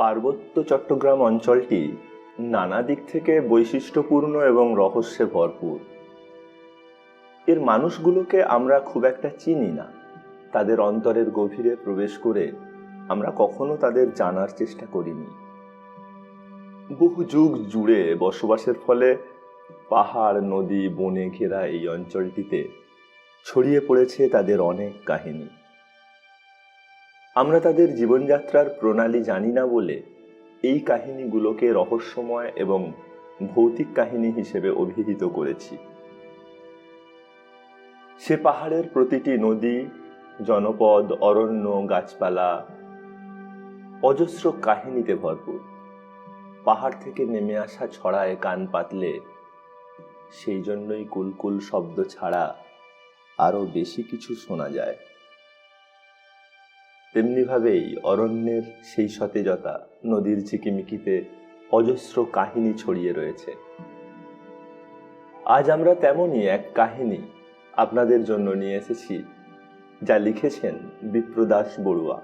পার্বত্য চট্টগ্রাম অঞ্চলটি নানা দিক থেকে বৈশিষ্ট্যপূর্ণ এবং রহস্যে ভরপুর। এর মানুষগুলোকে আমরা খুব একটা চিনি না। তাদের অন্তরের গভীরে প্রবেশ করে আমরা কখনো তাদের জানার চেষ্টা করিনি। বহু যুগ জুড়ে বসবাসের ফলে পাহাড়, নদী, বনে ঘেরা এই অঞ্চলটিতে ছড়িয়ে পড়েছে তাদের অনেক কাহিনী। আমরা তাদের জীবনযাত্রার প্রণালী জানি না বলে এই কাহিনীগুলোকে রহস্যময় এবং ভৌতিক কাহিনী হিসেবে অভিহিত করেছি। সে পাহাড়ের প্রতিটি নদী, জনপদ, অরণ্য, গাছপালা অজস্র কাহিনীতে ভরপুর। পাহাড় থেকে নেমে আসা ছড়ায় কান পাতলে সেই জন্যই কুলকুল শব্দ ছাড়া আরও বেশি কিছু শোনা যায়। তেমনিভাবেই অরণ্যের সেই সতেজতা নদীর ঝিকিমিকিতে অজস্র কাহিনী ছড়িয়ে রয়েছে। আজ আমরা তেমনই এক কাহিনী আপনাদের জন্য নিয়ে এসেছি, যা লিখেছেন বিপ্রদাস বড়ুয়া।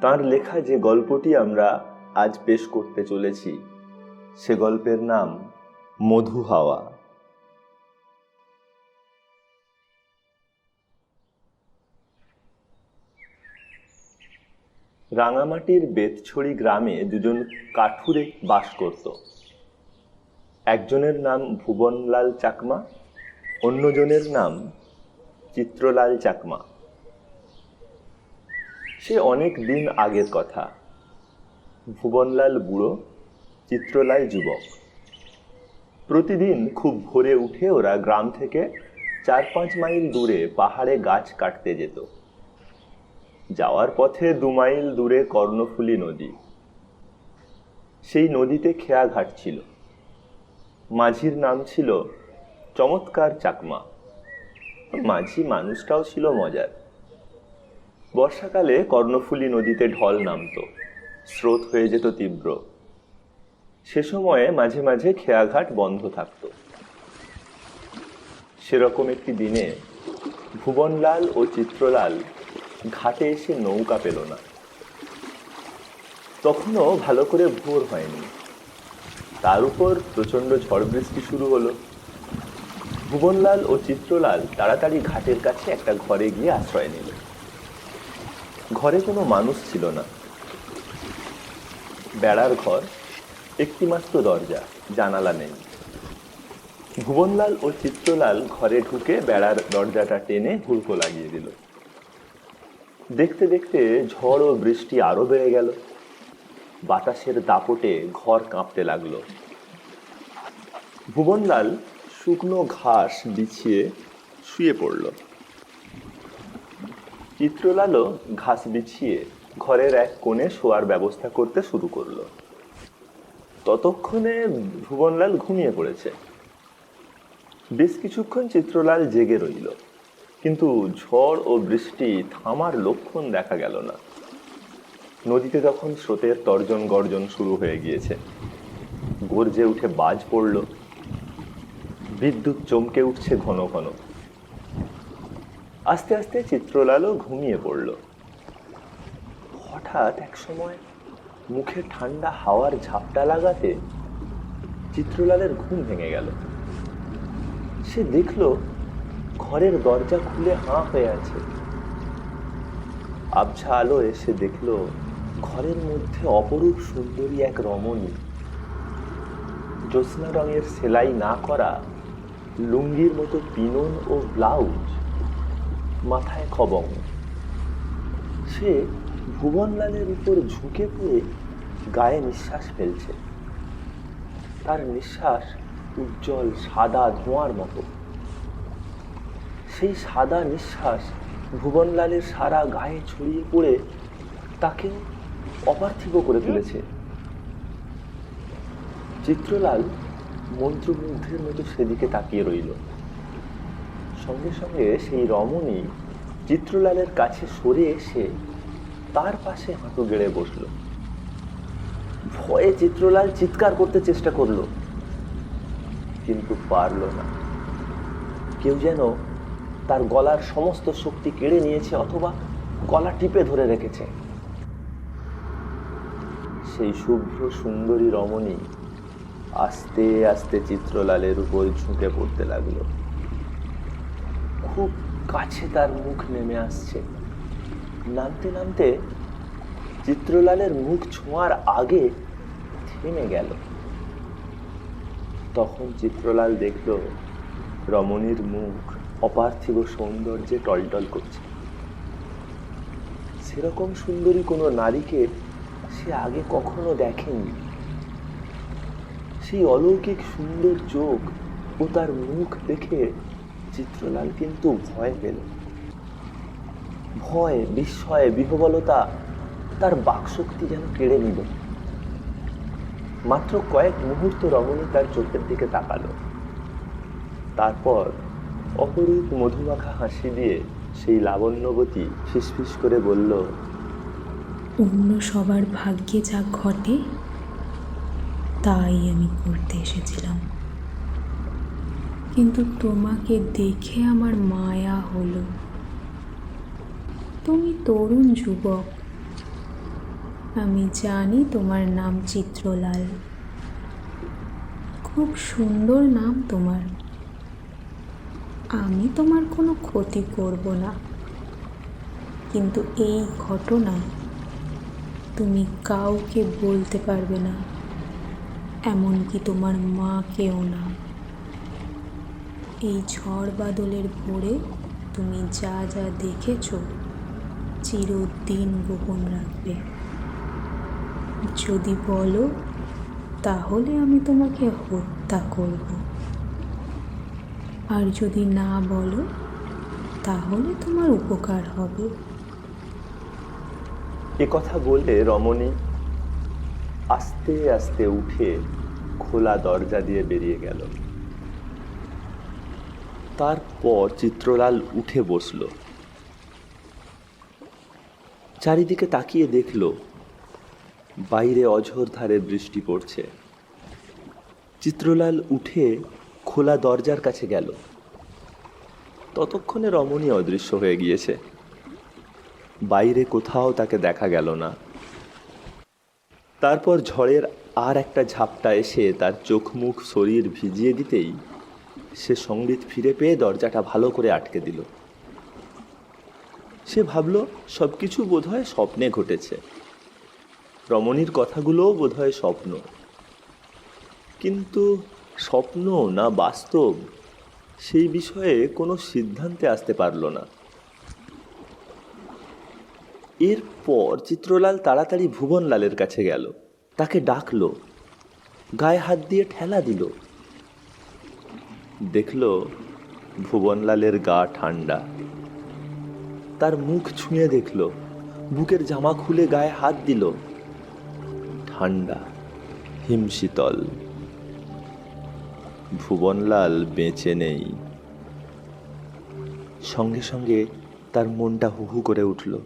তার লেখা যে গল্পটি আমরা আজ পেশ করতে চলেছি, সে গল্পের নাম মধু হাওয়া রাঙামাটির বেতছড়ি গ্রামে দুজন কাঠুরে বাস করত। একজনের নাম ভুবনলাল চাকমা, অন্যজনের নাম চিত্রলাল চাকমা। সে অনেক দিন আগের কথা। ভুবনলাল বুড়ো, চিত্রলাল যুবক। প্রতিদিন খুব ভোরে উঠে ওরা গ্রাম থেকে চার পাঁচ মাইল দূরে পাহাড়ে গাছ কাটতে যেত। যাওয়ার পথে দু মাইল দূরে কর্ণফুলী নদী। সেই নদীতে খেয়াঘাট ছিল। মাঝির নাম ছিল চমৎকার চাকমা। মাঝি মানুষটাও ছিল মজার। বর্ষাকালে কর্ণফুলী নদীতে ঢল নামতো, স্রোত হয়ে যেত তীব্র। সে সময়ে মাঝে মাঝে খেয়াঘাট বন্ধ থাকত। সেরকম একটি দিনে ভুবনলাল ও চিত্রলাল ঘাটে এসে নৌকা পেল না। তখনও ভালো করে ভোর হয়নি। তার উপর প্রচণ্ড ঝড় বৃষ্টি শুরু হলো। ভুবনলাল ও চিত্রলাল তাড়াতাড়ি ঘাটের কাছে একটা ঘরে গিয়ে আশ্রয় নিল। ঘরে কোনো মানুষ ছিল না। বেড়ার ঘর একটি মাত্র দরজা, জানালা নেই। ভুবনলাল ও চিত্রলাল ঘরে ঢুকে বেড়ার দরজাটা টেনে হুড়কো লাগিয়ে দিল। দেখতে দেখতে ঝড় ও বৃষ্টি আরও বেড়ে গেল। বাতাসের দাপটে ঘর কাঁপতে লাগল। ভুবনলাল শুকনো ঘাস বিছিয়ে শুয়ে পড়ল। চিত্রলালও ঘাস বিছিয়ে ঘরের এক কোণে শোয়ার ব্যবস্থা করতে শুরু করল। ততক্ষণে ভুবনলাল ঘুমিয়ে পড়েছে। বেশ কিছুক্ষণ চিত্রলাল জেগে রইল। কিন্তু ঝড় ও বৃষ্টি থামার লক্ষণ দেখা গেল না। নদীতে তখন স্রোতের তর্জন গর্জন শুরু হয়ে গিয়েছে। গর্জে উঠে বাজ পড়ল। বিদ্যুৎ চমকে উঠছে ঘন ঘন। আস্তে আস্তে চিত্রলালও ঘুমিয়ে পড়ল। হঠাৎ এক সময় মুখে ঠান্ডা হাওয়ার ঝাপটা লাগাতে চিত্রলালের ঘুম ভেঙে গেল। সে দেখল ঘরের দরজা খুলে হাঁ হয়ে আছে। আবছা আলো এসে দেখল, ঘরের মধ্যে অপরূপ সুন্দরী এক রমণী। জ্যোৎস্না রঙের সেলাই না করা, লুঙ্গির মতো পিনন ও ব্লাউজ, মাথায় খবং। সে ভুবনলালের উপর ঝুঁকে পড়ে গায়ে নিঃশ্বাস ফেলছে। তার নিঃশ্বাস উজ্জ্বল সাদা ধোঁয়ার মতো। সেই সাদা নিঃশ্বাস ভুবনলালের সারা গায়ে ছড়িয়ে পড়ে তাকে অপার্থিব করে তুলেছে। চিত্রলাল মন্ত্রমুগ্ধের মতো সেদিকে তাকিয়ে রইল। সঙ্গে সঙ্গে সেই রমণী চিত্রলালের কাছে সরে এসে তার পাশে হাঁটু গেড়ে বসল। ভয়ে চিত্রলাল চিৎকার করতে চেষ্টা করল, কিন্তু পারল না। কেউ যেন তার গলার সমস্ত শক্তি কেড়ে নিয়েছে অথবা গলা টিপে ধরে রেখেছে। সেই শুভ্র সুন্দরী রমণী আস্তে আস্তে চিত্রলালের উপর ঝুঁকে পড়তে লাগল। খুব কাছে তার মুখ নেমে আসছে। নামতে নামতে চিত্রলালের মুখ ছোঁয়ার আগে থেমে গেল। তখন চিত্রলাল দেখল রমণীর মুখ অপার্থিব সৌন্দর্যে টলটল করছে। সেরকম সুন্দরী কোনো নারীকে সে আগে কখনো দেখেনি। সেই অলৌকিক সুন্দর চোখ ও তার মুখ দেখে চিত্রলাল কিন্তু ভয় পেল। ভয়, বিস্ময়, বিহবলতা তার বাকশক্তি যেন কেড়ে নিল। মাত্র কয়েক মুহূর্ত রমণী তার চোখের দিকে তাকালো। তারপর অপরূপ মধুমাখা হাসি দিয়ে সেই লাবণ্যবতী ফিসফিস করে বলল, অন্য সবার ভাগ্যে যা ঘটে, তাই আমি করতে এসেছিলাম। কিন্তু তোমাকে দেখে আমার মায়া হলো। তুমি তরুণ যুবক। আমি জানি তোমার নাম চিত্রলাল। খুব সুন্দর নাম তোমার। আমি তোমার কোনো ক্ষতি করব না। কিন্তু এই ঘটনা তুমি কাউকে বলতে পারবে না, এমনকি তোমার মাকেও না। এই ঝড় বাদলের ভোরে তুমি যা যা দেখেছ চিরদিন গোপন রাখবে। যদি বলো, তাহলে আমি তোমাকে হত্যা করব। আর যদি না বলো, তাহলে তোমার উপকার হবে। এ কথা বলে রমণী আস্তে আস্তে উঠে খোলা দরজা দিয়ে বেরিয়ে গেল। তারপর চিত্রলাল উঠে বসল। চারিদিকে তাকিয়ে দেখল, বাইরে অঝোর ধারে বৃষ্টি পড়ছে। চিত্রলাল উঠে খোলা দরজার কাছে গেল। ততক্ষণে রমণী অদৃশ্য হয়ে গিয়েছে। বাইরে কোথাও তাকে দেখা গেল না। তারপর ঝড়ের আর একটা ঝাপটা এসে তার চোখ মুখ শরীর ভিজিয়ে দিতেই সে সংগীত ফিরে পেয়ে দরজাটা ভালো করে আটকে দিল। সে ভাবল সব কিছু বোধহয় স্বপ্নে ঘটেছে। রমণীর কথাগুলোও বোধহয় স্বপ্ন। কিন্তু স্বপ্ন না বাস্তব, সেই বিষয়ে কোনো সিদ্ধান্তে আসতে পারল না। এরপর চিত্রলাল তাড়াতাড়ি ভুবনলালের কাছে গেল। তাকে ডাকলো, গায়ে হাত দিয়ে ঠেলা দিল। দেখল ভুবনলালের গা ঠান্ডা তার মুখ ছুঁয়ে দেখল, বুকের জামা খুলে গায়ে হাত দিল। ঠান্ডা হিমশীতল। ভুবনলাল বেঁচে নেই। সঙ্গে সঙ্গে তার মনটা হু হু করে উঠল।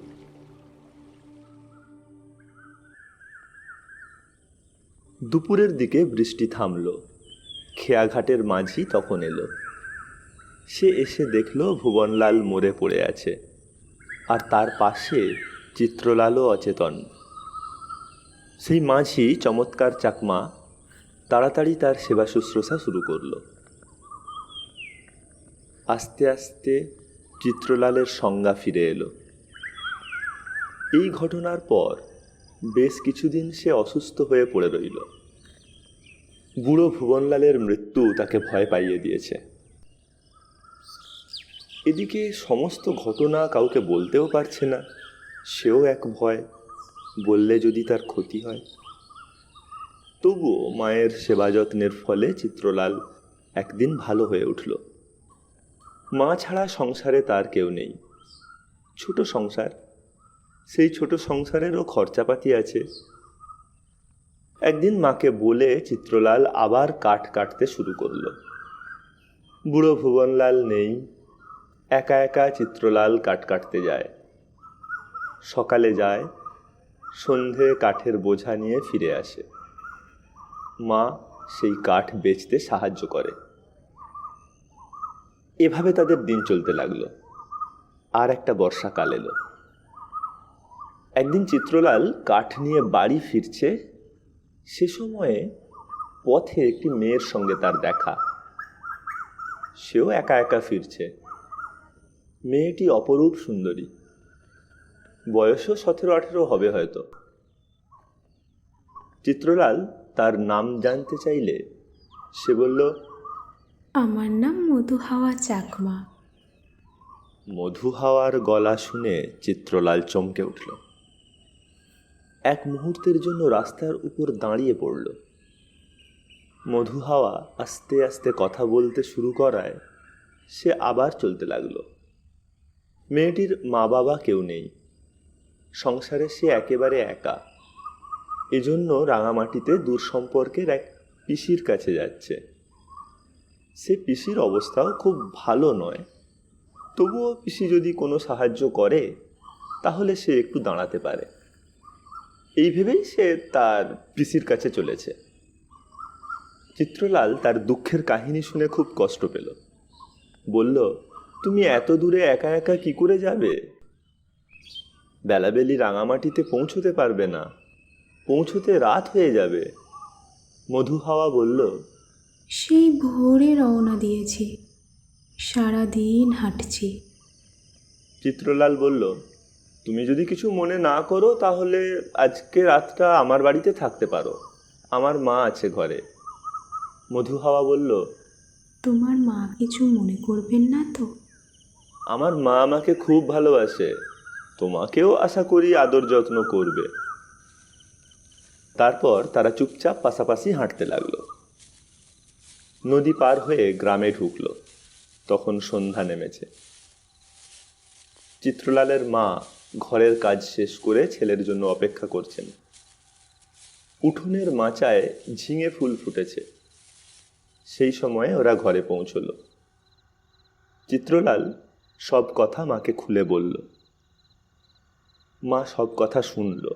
দুপুরের দিকে বৃষ্টি থামল। খেয়াঘাটের মাঝি তখন এলো। সে এসে দেখল ভুবনলাল মরে পড়ে আছে। আর তার পাশে চিত্রলালও অচেতন। সেই মাঝি চমৎকার চাকমা তাড়াতাড়ি তার সেবা শুশ্রূষা শুরু করল। আস্তে আস্তে চিত্রলালের সংজ্ঞা ফিরে এলো। এই ঘটনার পর বেশ কিছুদিন সে অসুস্থ হয়ে পড়ে রইল। বুড়ো ভুবনলালের মৃত্যু তাকে ভয় পাইয়ে দিয়েছে। এদিকে সমস্ত ঘটনা কাউকে বলতেও পারছে না। সেও এক ভয়, বললে যদি তার ক্ষতি হয়। তবুও মায়ের সেবা যত্নের ফলে চিত্রলাল একদিন ভালো হয়ে উঠল। মা ছাড়া সংসারে তার কেউ নেই। ছোট সংসার, সেই ছোট সংসারেরও খরচাপাতি আছে। একদিন মাকে বলে চিত্রলাল আবার কাঠ কাটতে শুরু করল। বুড়ো ভুবনলাল নেই, একা একা চিত্রলাল কাঠ কাটতে যায়। সকালে যায়, সন্ধে কাঠের বোঝা নিয়ে ফিরে আসে। মা সেই কাঠ বেচতে সাহায্য করে। এভাবে তাদের দিন চলতে লাগল। আর একটা বর্ষাকাল এলো। একদিন চিত্রলাল কাঠ নিয়ে বাড়ি ফিরছে। সে সময়ে পথে একটি মেয়ের সঙ্গে তার দেখা। সেও একা একা ফিরছে। মেয়েটি অপরূপ সুন্দরী। বয়সও সতেরো আঠেরো হবে হয়তো। চিত্রলাল তার নাম জানতে চাইলে সে বলল আমার নাম মধু হাওয়া চাকমা। মধু হাওয়ার গলা শুনে চিত্রলাল চমকে উঠল। এক মুহূর্তের জন্য রাস্তার উপর দাঁড়িয়ে পড়ল। মধু হাওয়া আস্তে আস্তে কথা বলতে শুরু করায় সে আবার চলতে লাগল। মেয়েটির মা বাবা কেউ নেই। সংসারে সে একেবারে একা। এজন্য রাঙামাটিতে দূর সম্পর্কের এক পিসির কাছে যাচ্ছে। সে পিসির অবস্থাও খুব ভালো নয়। তবুও পিসি যদি কোনো সাহায্য করে, তাহলে সে একটু দাঁড়াতে পারে। এই ভেবেই সে তার পিসির কাছে চলেছে। চিত্রলাল তার দুঃখের কাহিনী শুনে খুব কষ্ট পেল। বলল, তুমি এত দূরে একা একা কি করে যাবে? বেলাবেলি রাঙামাটিতে পৌঁছতে পারবে না। পৌঁছতে রাত হয়ে যাবে। মধু হাওয়া বলল সেই ভোরে রওনা দিয়েছি। সারাদিন হাঁটছি। চিত্রলাল বলল তুমি যদি কিছু মনে না করো তাহলে আজকে রাতটা আমার বাড়িতে থাকতে পারো। আমার মা আছে ঘরে। মধু হাওয়া বলল তোমার মা কিছু মনে করবেন না তো? আমার মা আমাকে খুব ভালোবাসে। তোমাকেও আশা করি আদর যত্ন করবে। তারপর তারা চুপচাপ পাশাপাশি হাঁটতে লাগল। নদী পার হয়ে গ্রামে ঢুকলো, তখন সন্ধ্যা নেমেছে। চিত্রলালের মা ঘরের কাজ শেষ করে ছেলের জন্য অপেক্ষা করছেন। উঠোনের মাচায় ঝিঙে ফুল ফুটেছে। সেই সময়ে ওরা ঘরে পৌঁছলো। চিত্রলাল সব কথা মাকে খুলে বলল। মা সব কথা শুনল।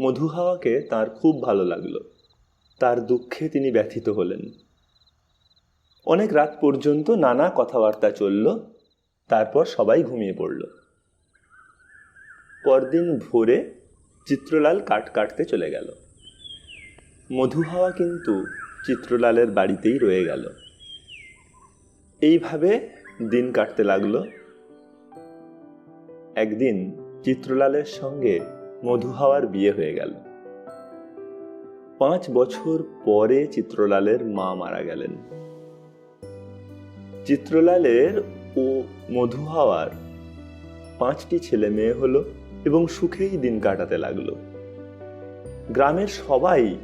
মধু হাওয়াকে তার খুব ভালো লাগল। তার দুঃখে তিনি ব্যথিত হলেন। অনেক রাত পর্যন্ত নানা কথাবার্তা চলল, তারপর সবাই ঘুমিয়ে পড়ল। পরদিন ভোরে চিত্রলাল কাঠ কাটতে চলে গেল। মধু হাওয়া কিন্তু চিত্রলালের বাড়িতেই রয়ে গেল। এইভাবে দিন কাটতে লাগল। একদিন চিত্রলালের সঙ্গে মধু হাওয়ার বিয়ে হয়ে গেল। পাঁচ বছর পরে চিত্রলালের মা মারা গেলেন। চিত্রলালের ও মধু হাওয়ার পাঁচটি ছেলে মেয়ে হলো এবং সুখেই দিন কাটাতে লাগল। গ্রামের সবাই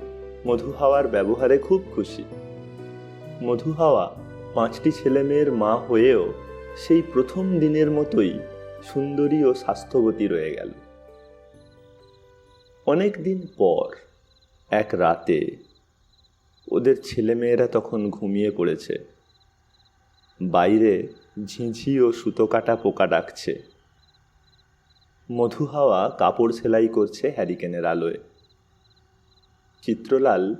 মধু হাওয়ার ব্যবহারে খুব খুশি। মধু হাওয়া পাঁচটি ছেলে মেয়ের মা হয়েও সেই প্রথম দিনের মতোই সুন্দরী ও স্বাস্থ্যবতী রয়ে গেল। অনেক দিন পর এক রাতে ওদের ছেলেমেয়েরা তখন ঘুমিয়ে পড়েছে। বাইরে ঝিঁঝি ও সুতো কাটা পোকা ডাকছে। মধু হাওয়া কাপড় সেলাই করছে হ্যারিকেনের আলোয়। চিত্রলাল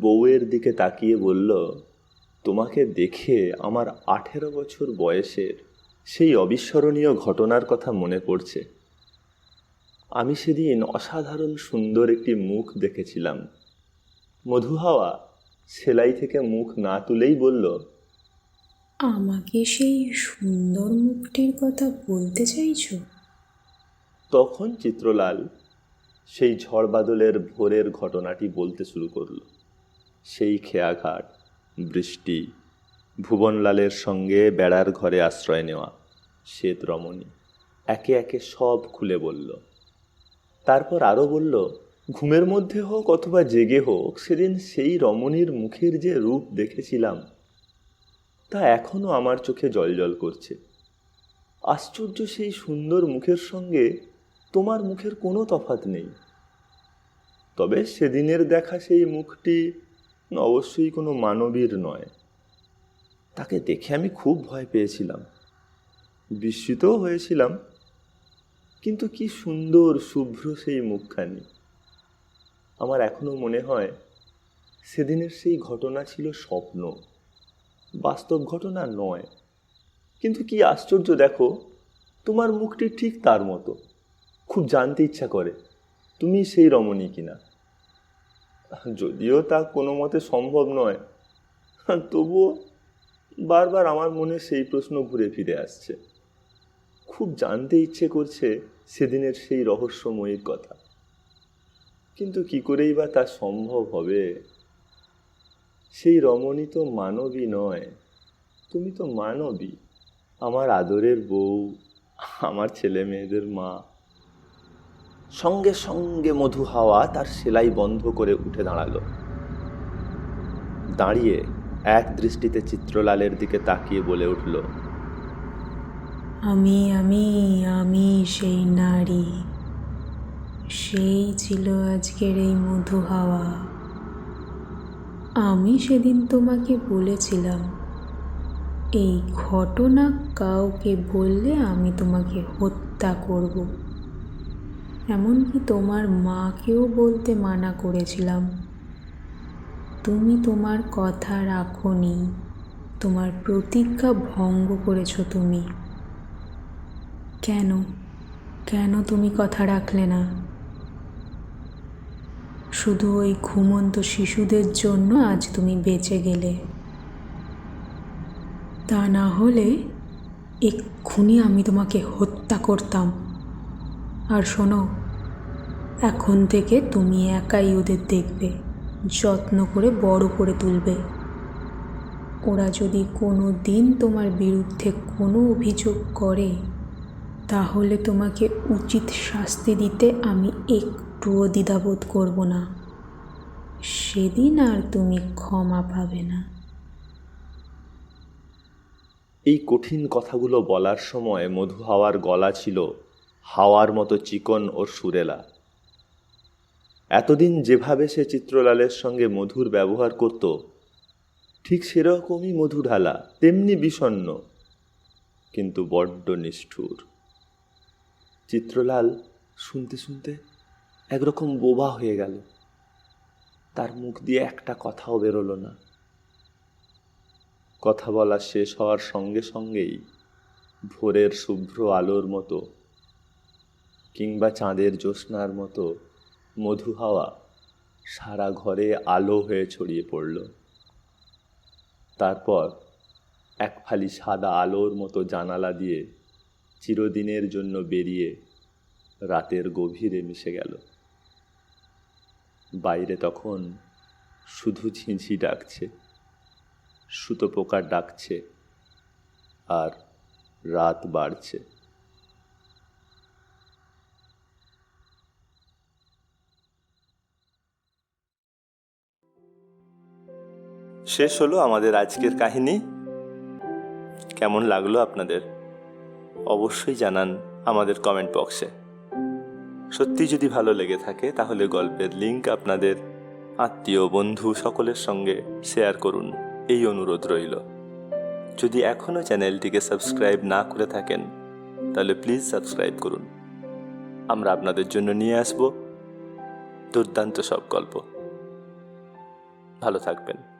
বউয়ের দিকে তাকিয়ে বলল, তোমাকে দেখে আমার আঠেরো বছর বয়সের সেই অবিস্মরণীয় ঘটনার কথা মনে পড়ছে। আমি সেদিন অসাধারণ সুন্দর একটি মুখ দেখেছিলাম। মধু হাওয়া সেলাই থেকে মুখ না তুলেই বলল আমাকে সেই সুন্দর মুখটির কথা বলতে চাইছ? তখন চিত্রলাল সেই ঝড় বাদলের ভোরের ঘটনাটি বলতে শুরু করল। সেই খেয়াঘাট বৃষ্টি ভুবনলালের সঙ্গে বেড়ার ঘরে আশ্রয় নেওয়া শ্বেত রমণী একে একে সব খুলে বলল তারপর আরও বলল, ঘুমের মধ্যে হোক অথবা জেগে হোক, সেদিন সেই রমণীর মুখের যে রূপ দেখেছিলাম, তা এখনও আমার চোখে জলজল করছে। আশ্চর্য সেই সুন্দর মুখের সঙ্গে তোমার মুখের কোনো তফাৎ নেই। তবে সেদিনের দেখা সেই মুখটি অবশ্যই কোনো মানবীর নয়। তাকে দেখে আমি খুব ভয় পেয়েছিলাম। বিস্মিতও হয়েছিলাম। কিন্তু কি সুন্দর, শুভ্র সেই মুখখানি। আমার এখনও মনে হয়, সেদিনের সেই ঘটনা ছিল স্বপ্ন। বাস্তব ঘটনা নয়। কিন্তু কি আশ্চর্য দেখো, তোমার মুখটি ঠিক তার মতো। খুব জানতে ইচ্ছা করে, তুমি সেই রমণী কিনা। যদিও তা কোনো মতে সম্ভব নয়, তবুও বারবার আমার মনে সেই প্রশ্ন ঘুরে ফিরে আসছে। খুব জানতে ইচ্ছে করছে সেদিনের সেই রহস্যময়ীর কথা। কিন্তু কি করেই বা তা সম্ভব হবে? সেই রমণী তো মানবী নয়। তুমি তো মানবী। আমার আদরের বউ, আমার ছেলে মেয়েদের মা। সঙ্গে সঙ্গে মধু হাওয়া তার সেলাই বন্ধ করে উঠে দাঁড়াল। দাঁড়িয়ে এক দৃষ্টিতে চিত্রলালের দিকে তাকিয়ে বলে উঠল আমি আমি আমি সেই নারী। সেই ছিল আজকের এই মধু হাওয়া। আমি সেদিন তোমাকে বলেছিলাম, এই ঘটনা কাউকে বললে আমি তোমাকে হত্যা করব। এমনকি তোমার মাকেও বলতে মানা করেছিলাম। তুমি তোমার কথা রাখোনি, তোমার প্রতিজ্ঞা ভঙ্গ করেছ তুমি। কেন? কেন তুমি কথা রাখলে না? শুধু ওই ঘুমন্ত শিশুদের জন্য আজ তুমি বেঁচে গেলে। তা না হলে এক্ষুনি আমি তোমাকে হত্যা করতাম। আর শোনো, এখন থেকে তুমি একাই ওদের দেখবে, যত্ন করে বড় করে তুলবে। ওরা যদি কোনো দিন তোমার বিরুদ্ধে কোনো অভিযোগ করে তাহলে তোমাকে উচিত শাস্তি দিতে আমি একটুও দ্বিধাবোধ করব না। সেদিন আর তুমি ক্ষমা পাবে না। এই কঠিন কথাগুলো বলার সময় মধু হাওয়ার গলা ছিল হাওয়ার মতো চিকন ও সুরেলা। এতদিন যেভাবে সে চিত্রলালের সঙ্গে মধুর ব্যবহার করত, ঠিক সেরকমই মধু ঢালা তেমনি বিষণ্ণ, কিন্তু বড্ড নিষ্ঠুর। চিত্রলাল শুনতে শুনতে একরকম বোবা হয়ে গেল। তার মুখ দিয়ে একটা কথাও বেরোলো না। কথা বলা শেষ হওয়ার সঙ্গে সঙ্গেই ভোরের শুভ্র আলোর মতো কিংবা চাঁদের জ্যোৎস্নার মতো মধু হাওয়া সারা ঘরে আলো হয়ে ছড়িয়ে পড়ল। তারপর এক ফালি সাদা আলোর মতো জানালা দিয়ে চিরদিনের জন্য বেরিয়ে রাতের গভীরে মিশে গেল। বাইরে তখন শুধু ঝিঁঝি ডাকছে, সুতো পোকা ডাকছে আর রাত বাড়ছে। শেষ হলো আমাদের আজকের কাহিনী। কেমন লাগল আপনাদের? অবশ্যই জানান আমাদের কমেন্ট বক্সে সত্যি যদি ভালো লেগে থাকে, তাহলে গল্পের লিংক আপনাদের আত্মীয়, বন্ধু সকলের সঙ্গে শেয়ার করুন। এই অনুরোধ রইল। যদি এখনও চ্যানেলটিকে সাবস্ক্রাইব না করে থাকেন, তাহলে প্লিজ সাবস্ক্রাইব করুন। আমরা আপনাদের জন্য নিয়ে আসব দুর্দান্ত সব গল্প। ভালো থাকবেন।